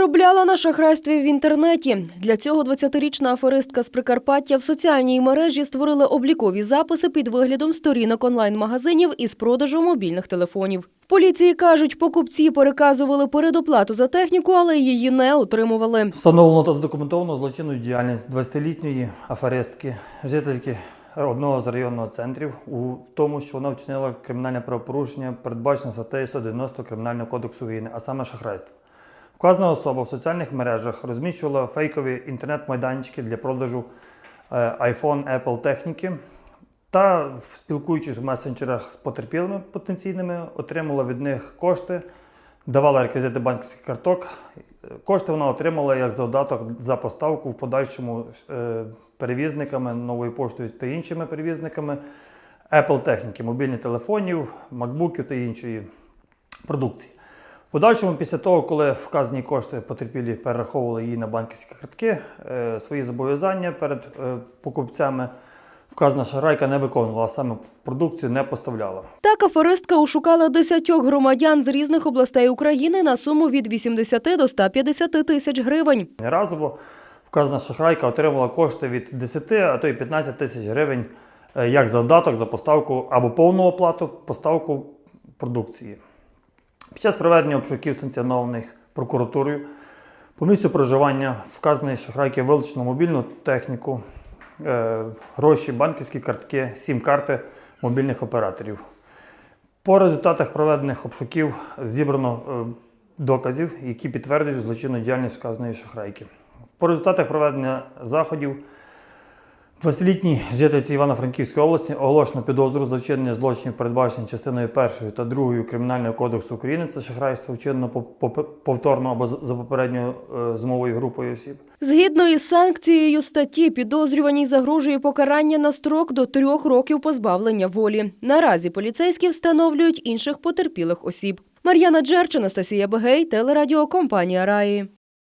Заробляла на шахрайстві в інтернеті. Для цього 20-річна аферистка з Прикарпаття в соціальній мережі створила облікові записи під виглядом сторінок онлайн-магазинів із продажу мобільних телефонів. Поліції кажуть, покупці переказували передоплату за техніку, але її не отримували. Встановлено та задокументовано злочинну діяльність 20-літньої аферистки, жительки одного з районних центрів у тому, що вона вчинила кримінальне правопорушення, передбачене статтею 190 Кримінального кодексу України, а саме шахрайство. Вказана особа в соціальних мережах розміщувала фейкові інтернет-майданчики для продажу е, iPhone, Apple техніки та, спілкуючись в месенджерах з потерпілими потенційними, отримала від них кошти, давала реквізити банківських карток. Кошти вона отримала як завдаток за поставку в подальшому е, перевізниками, новою поштою та іншими перевізниками Apple техніки, мобільних телефонів, макбуків та іншої продукції. Подальшому, після того, коли вказані кошти потерпілі перераховували її на банківські картки, е, свої зобов'язання перед е, покупцями, вказана шарайка не виконувала, а саме продукцію не поставляла. Так аферистка ушукала десятьох громадян з різних областей України на суму від 80 до 150 тисяч гривень. Разово вказана шахрайка отримала кошти від 10, а то й 15 тисяч гривень е, як завдаток за поставку або повну оплату поставку продукції. Під час проведення обшуків санкціонованих прокуратурою по місцю проживання вказаної шахрайки вилучено мобільну техніку, е, гроші, банківські картки, сім-карти мобільних операторів. По результатах проведених обшуків зібрано е, доказів, які підтверджують злочинну діяльність вказаної шахрайки. По результатах проведення заходів 20-літній жительці Івано-Франківської області оголошено підозру за вчинення злочинів, передбачених частиною 1 та 2 Кримінального кодексу України. Це шахрайство вчинено по- по- повторно або за за попередньою е, змовою групою осіб. Згідно із санкцією статті, підозрюваній загрожує покарання на строк до трьох років позбавлення волі. Наразі поліцейські встановлюють інших потерпілих осіб. Мар'яна Джерч, Анастасія Бегей, телерадіокомпанія Раї.